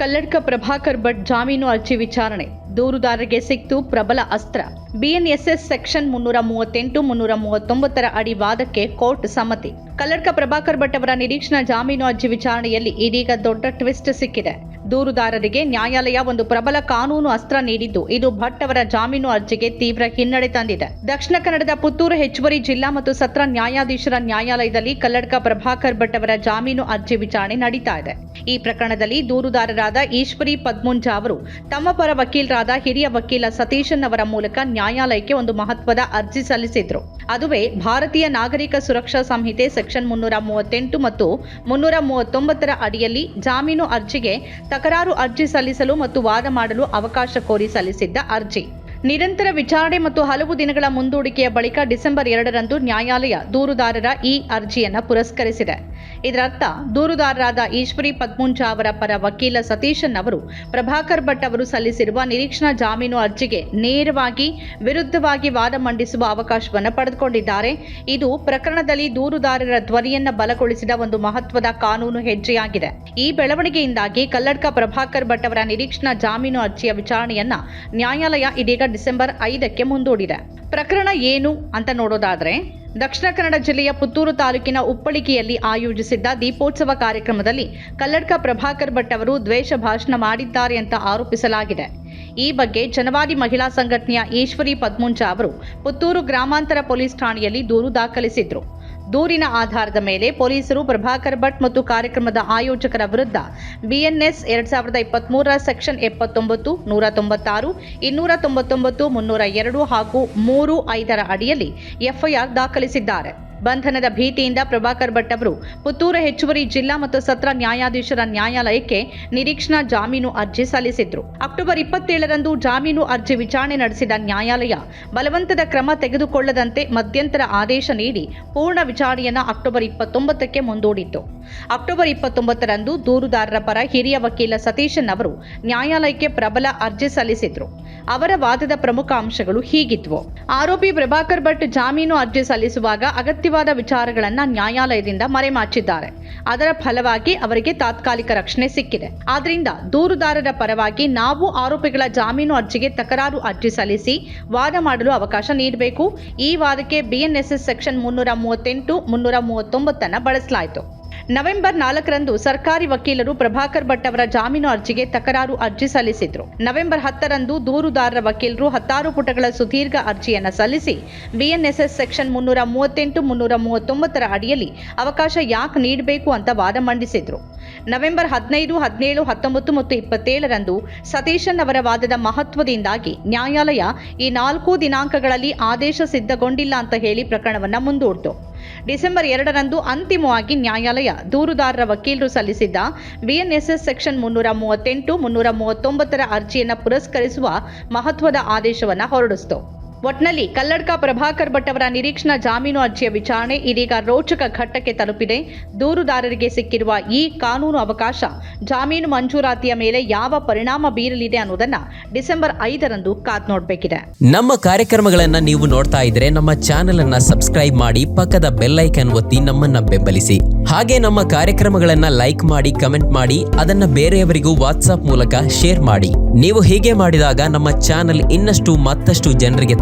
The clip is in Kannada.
ಕಲ್ಲಡ್ಕ ಪ್ರಭಾಕರ್ ಭಟ್ ಜಾಮೀನು ಅರ್ಜಿ ವಿಚಾರಣೆ. ದೂರುದಾರರಿಗೆ ಸಿಕ್ತು ಪ್ರಬಲ ಅಸ್ತ್ರ. ಬಿಎನ್ಎಸ್ಎಸ್ ಸೆಕ್ಷನ್ ಮುನ್ನೂರ ಮೂವತ್ತೆಂಟು, ಮುನ್ನೂರ ಮೂವತ್ತೊಂಬತ್ತರ ಅಡಿ ವಾದಕ್ಕೆ ಕೋರ್ಟ್ ಸಮ್ಮತಿ. ಕಲ್ಲಡ್ಕ ಪ್ರಭಾಕರ್ ಭಟ್ ಅವರ ನಿರೀಕ್ಷಣಾ ಜಾಮೀನು ಅರ್ಜಿ ವಿಚಾರಣೆಯಲ್ಲಿ ಇದೀಗ ದೊಡ್ಡ ಟ್ವಿಸ್ಟ್ ಸಿಕ್ಕಿದೆ. ದೂರುದಾರರಿಗೆ ನ್ಯಾಯಾಲಯ ಒಂದು ಪ್ರಬಲ ಕಾನೂನು ಅಸ್ತ್ರ ನೀಡಿದ್ದು, ಇದು ಭಟ್ ಅವರ ಜಾಮೀನು ಅರ್ಜಿಗೆ ತೀವ್ರ ಹಿನ್ನಡೆ ತಂದಿದೆ. ದಕ್ಷಿಣ ಕನ್ನಡದ ಪುತ್ತೂರು ಹೆಚ್ಚುವರಿ ಜಿಲ್ಲಾ ಮತ್ತು ಸತ್ರ ನ್ಯಾಯಾಧೀಶರ ನ್ಯಾಯಾಲಯದಲ್ಲಿ ಕಲ್ಲಡ್ಕ ಪ್ರಭಾಕರ್ ಭಟ್ ಅವರ ಜಾಮೀನು ಅರ್ಜಿ ವಿಚಾರಣೆ ನಡೀತಾ ಇದೆ. ಈ ಪ್ರಕರಣದಲ್ಲಿ ದೂರುದಾರರಾದ ಈಶ್ವರಿ ಪದ್ಮುಂಜ ಅವರು, ತಮ್ಮ ಪರ ವಕೀಲರಾದ ಹಿರಿಯ ವಕೀಲ ಸತೀಶನ್ ಅವರ ಮೂಲಕ ನ್ಯಾಯಾಲಯಕ್ಕೆ ಒಂದು ಮಹತ್ವದ ಅರ್ಜಿ ಸಲ್ಲಿಸಿದ್ರು. ಅದುವೇ ಭಾರತೀಯ ನಾಗರಿಕ ಸುರಕ್ಷಾ ಸಂಹಿತೆ ಸೆಕ್ಷನ್ ಮುನ್ನೂರ ಮೂವತ್ತೆಂಟು ಮತ್ತು ಮುನ್ನೂರ ಮೂವತ್ತೊಂಬತ್ತರ ಅಡಿಯಲ್ಲಿ ಜಾಮೀನು ಅರ್ಜಿಗೆ ತಕರಾರು ಅರ್ಜಿ ಸಲ್ಲಿಸಲು ಮತ್ತು ವಾದ ಮಾಡಲು ಅವಕಾಶ ಕೋರಿ ಸಲ್ಲಿಸಿದ್ದ ಅರ್ಜಿ. ನಿರಂತರ ವಿಚಾರಣೆ ಮತ್ತು ಹಲವು ದಿನಗಳ ಮುಂದೂಡಿಕೆಯ ಬಳಿಕ ಡಿಸೆಂಬರ್ ಎರಡರಂದು ನ್ಯಾಯಾಲಯ ದೂರುದಾರರ ಈ ಅರ್ಜಿಯನ್ನು ಪುರಸ್ಕರಿಸಿದೆ. ಇದರರ್ಥ ದೂರುದಾರರಾದ ಈಶ್ವರಿ ಪದ್ಮುಂಜ ಅವರ ಪರ ವಕೀಲ ಸತೀಶನ್ ಅವರು ಪ್ರಭಾಕರ್ ಭಟ್ ಅವರು ಸಲ್ಲಿಸಿರುವ ನಿರೀಕ್ಷಣಾ ಜಾಮೀನು ಅರ್ಜಿಗೆ ನೇರವಾಗಿ ವಿರುದ್ಧವಾಗಿ ವಾದ ಮಂಡಿಸುವ ಅವಕಾಶವನ್ನು ಪಡೆದುಕೊಂಡಿದ್ದಾರೆ. ಇದು ಪ್ರಕರಣದಲ್ಲಿ ದೂರುದಾರರ ಧ್ವನಿಯನ್ನು ಬಲಗೊಳಿಸಿದ ಒಂದು ಮಹತ್ವದ ಕಾನೂನು ಹೆಜ್ಜೆಯಾಗಿದೆ. ಈ ಬೆಳವಣಿಗೆಯಿಂದಾಗಿ ಕಲ್ಲಡ್ಕ ಪ್ರಭಾಕರ್ ಭಟ್ ಅವರ ನಿರೀಕ್ಷಣಾ ಜಾಮೀನು ಅರ್ಜಿಯ ವಿಚಾರಣೆಯನ್ನ ನ್ಯಾಯಾಲಯ ಇದೀಗ ಡಿಸೆಂಬರ್ ಐದಕ್ಕೆ ಮುಂದೂಡಿದೆ. ಪ್ರಕರಣ ಏನು ಅಂತ ನೋಡೋದಾದ್ರೆ, ದಕ್ಷಿಣ ಕನ್ನಡ ಜಿಲ್ಲೆಯ ಪುತ್ತೂರು ತಾಲೂಕಿನ ಉಪ್ಪಳಿಕೆಯಲ್ಲಿ ಆಯೋಜಿಸಿದ್ದ ದೀಪೋತ್ಸವ ಕಾರ್ಯಕ್ರಮದಲ್ಲಿ ಕಲ್ಲಡ್ಕ ಪ್ರಭಾಕರ್ ಭಟ್ ಅವರು ದ್ವೇಷ ಭಾಷಣ ಮಾಡಿದ್ದಾರೆ ಅಂತ ಆರೋಪಿಸಲಾಗಿದೆ. ಈ ಬಗ್ಗೆ ಜನವಾದಿ ಮಹಿಳಾ ಸಂಘಟನೆಯ ಈಶ್ವರಿ ಪದ್ಮುಂಜ ಅವರು ಪುತ್ತೂರು ಗ್ರಾಮಾಂತರ ಪೊಲೀಸ್ ಠಾಣೆಯಲ್ಲಿ ದೂರು ದಾಖಲಿಸಿದ್ರು. ದೂರಿನ ಆಧಾರದ ಮೇಲೆ ಪೊಲೀಸರು ಪ್ರಭಾಕರ್ ಭಟ್ ಮತ್ತು ಕಾರ್ಯಕ್ರಮದ ಆಯೋಜಕರ ವಿರುದ್ಧ ಬಿಎನ್ಎಸ್ ಎರಡ್ ಸಾವಿರದ ಇಪ್ಪತ್ಮೂರರ ಸೆಕ್ಷನ್ ಎಪ್ಪತ್ತೊಂಬತ್ತು ನೂರ ತೊಂಬತ್ತಾರು ಇನ್ನೂರ ತೊಂಬತ್ತೊಂಬತ್ತು ಮುನ್ನೂರ ಎರಡು ಹಾಗೂ ಮೂರು ಐದರ ಅಡಿಯಲ್ಲಿ ಎಫ್ಐಆರ್ ದಾಖಲಿಸಿದ್ದಾರೆ. ಬಂಧನದ ಭೀತಿಯಿಂದ ಪ್ರಭಾಕರ್ ಭಟ್ ಅವರು ಪುತ್ತೂರು ಹೆಚ್ಚುವರಿ ಜಿಲ್ಲಾ ಮತ್ತು ಸತ್ರ ನ್ಯಾಯಾಧೀಶರ ನ್ಯಾಯಾಲಯಕ್ಕೆ ನಿರೀಕ್ಷಣಾ ಜಾಮೀನು ಅರ್ಜಿ ಸಲ್ಲಿಸಿದ್ರು. ಅಕ್ಟೋಬರ್ ಇಪ್ಪತ್ತೇಳರಂದು ಜಾಮೀನು ಅರ್ಜಿ ವಿಚಾರಣೆ ನಡೆಸಿದ ನ್ಯಾಯಾಲಯ ಬಲವಂತದ ಕ್ರಮ ತೆಗೆದುಕೊಳ್ಳದಂತೆ ಮಧ್ಯಂತರ ಆದೇಶ ನೀಡಿ ಪೂರ್ಣ ವಿಚಾರಣೆಯನ್ನು ಅಕ್ಟೋಬರ್ ಇಪ್ಪತ್ತೊಂಬತ್ತಕ್ಕೆ ಮುಂದೂಡಿತ್ತು. ಅಕ್ಟೋಬರ್ ಇಪ್ಪತ್ತೊಂಬತ್ತರಂದು ದೂರುದಾರರ ಪರ ಹಿರಿಯ ವಕೀಲ ಸತೀಶನ್ ಅವರು ನ್ಯಾಯಾಲಯಕ್ಕೆ ಪ್ರಬಲ ಅರ್ಜಿ ಸಲ್ಲಿಸಿದ್ರು. ಅವರ ವಾದದ ಪ್ರಮುಖ ಅಂಶಗಳು ಹೀಗಿದ್ವು. ಆರೋಪಿ ಪ್ರಭಾಕರ್ ಭಟ್ ಜಾಮೀನು ಅರ್ಜಿ ಸಲ್ಲಿಸುವಾಗ ಅಗತ್ಯವಾದ ವಿಚಾರಗಳನ್ನ ನ್ಯಾಯಾಲಯದಿಂದ ಮರೆಮಾಚಿದ್ದಾರೆ. ಅದರ ಫಲವಾಗಿ ಅವರಿಗೆ ತಾತ್ಕಾಲಿಕ ರಕ್ಷಣೆ ಸಿಕ್ಕಿದೆ. ಆದ್ರಿಂದ ದೂರುದಾರರ ಪರವಾಗಿ ನಾವು ಆರೋಪಿಗಳ ಜಾಮೀನು ಅರ್ಜಿಗೆ ತಕರಾರು ಅರ್ಜಿ ಸಲ್ಲಿಸಿ ವಾದ ಮಾಡಲು ಅವಕಾಶ ನೀಡಬೇಕು. ಈ ವಾದಕ್ಕೆ ಬಿಎನ್ಎಸ್ಎಸ್ ಸೆಕ್ಷನ್ ಮುನ್ನೂರ ಮೂವತ್ತೆಂಟು, ಮುನ್ನೂರ ಮೂವತ್ತೊಂಬತ್ತನ್ನು ಬಳಸಲಾಯಿತು. ನವೆಂಬರ್ ನಾಲ್ಕರಂದು ಸರ್ಕಾರಿ ವಕೀಲರು ಪ್ರಭಾಕರ್ ಭಟ್ ಅವರ ಜಾಮೀನು ಅರ್ಜಿಗೆ ತಕರಾರು ಅರ್ಜಿ ಸಲ್ಲಿಸಿದ್ರು. ನವೆಂಬರ್ ಹತ್ತರಂದು ದೂರುದಾರರ ವಕೀಲರು ಹತ್ತಾರು ಪುಟಗಳ ಸುದೀರ್ಘ ಅರ್ಜಿಯನ್ನು ಸಲ್ಲಿಸಿ, ಬಿಎನ್ಎಸ್ಎಸ್ ಸೆಕ್ಷನ್ ಮುನ್ನೂರ ಮೂವತ್ತೆಂಟು, ಮುನ್ನೂರ ಮೂವತ್ತೊಂಬತ್ತರ ಅಡಿಯಲ್ಲಿ ಅವಕಾಶ ಯಾಕೆ ನೀಡಬೇಕು ಅಂತ ವಾದ ಮಂಡಿಸಿದ್ರು. ನವೆಂಬರ್ ಹದಿನೈದು, ಹದಿನೇಳು, ಹತ್ತೊಂಬತ್ತು ಮತ್ತು ಇಪ್ಪತ್ತೇಳರಂದು ಸತೀಶನ್ ಅವರ ವಾದದ ಮಹತ್ವದಿಂದಾಗಿ ನ್ಯಾಯಾಲಯ ಈ ನಾಲ್ಕು ದಿನಾಂಕಗಳಲ್ಲಿ ಆದೇಶ ಸಿದ್ಧಗೊಂಡಿಲ್ಲ ಅಂತ ಹೇಳಿ ಪ್ರಕರಣವನ್ನು ಮುಂದೂಡ್ತು. ಡಿಸೆಂಬರ್ ಎರಡರಂದು ಅಂತಿಮವಾಗಿ ನ್ಯಾಯಾಲಯ ದೂರುದಾರರ ವಕೀಲರು ಸಲ್ಲಿಸಿದ್ದ ಬಿಎನ್ಎಸ್ಎಸ್ ಸೆಕ್ಷನ್ ಮುನ್ನೂರ ಮೂವತ್ತೆಂಟು, ಮುನ್ನೂರ ಮೂವತ್ತೊಂಬತ್ತರ ಅರ್ಜಿಯನ್ನು ಪುರಸ್ಕರಿಸುವ ಮಹತ್ವದ ಆದೇಶವನ್ನು ಹೊರಡಿಸಿತು. ಒಟ್ನಲ್ಲಿ ಕಲ್ಲಡ್ಕ ಪ್ರಭಾಕರ್ ಭಟ್ ಅವರ ನಿರೀಕ್ಷಣಾ ಜಾಮೀನು ಅರ್ಜಿಯ ವಿಚಾರಣೆ ಇದೀಗ ರೋಚಕ ಘಟ್ಟಕ್ಕೆ ತಲುಪಿದೆ. ದೂರುದಾರರಿಗೆ ಸಿಕ್ಕಿರುವ ಈ ಕಾನೂನು ಅವಕಾಶ ಜಾಮೀನು ಮಂಜೂರಾತಿಯ ಮೇಲೆ ಯಾವ ಪರಿಣಾಮ ಬೀರಲಿದೆ ಅನ್ನೋದನ್ನ ಡಿಸೆಂಬರ್ ಐದರಂದು ಕಾದ್ ನೋಡಬೇಕಿದೆ. ನಮ್ಮ ಕಾರ್ಯಕ್ರಮಗಳನ್ನ ನೀವು ನೋಡ್ತಾ ಇದ್ರೆ ನಮ್ಮ ಚಾನೆಲ್ ಅನ್ನ ಸಬ್ಸ್ಕ್ರೈಬ್ ಮಾಡಿ ಪಕ್ಕದ ಬೆಲ್ಲೈಕನ್ ಒತ್ತಿ ನಮ್ಮನ್ನ ಬೆಂಬಲಿಸಿ. ಹಾಗೆ ನಮ್ಮ ಕಾರ್ಯಕ್ರಮಗಳನ್ನ ಲೈಕ್ ಮಾಡಿ, ಕಮೆಂಟ್ ಮಾಡಿ, ಅದನ್ನ ಬೇರೆಯವರಿಗೂ ವಾಟ್ಸ್ಆಪ್ ಮೂಲಕ ಶೇರ್ ಮಾಡಿ. ನೀವು ಹೀಗೆ ಮಾಡಿದಾಗ ನಮ್ಮ ಚಾನೆಲ್ ಇನ್ನಷ್ಟು ಮತ್ತಷ್ಟು ಜನರಿಗೆ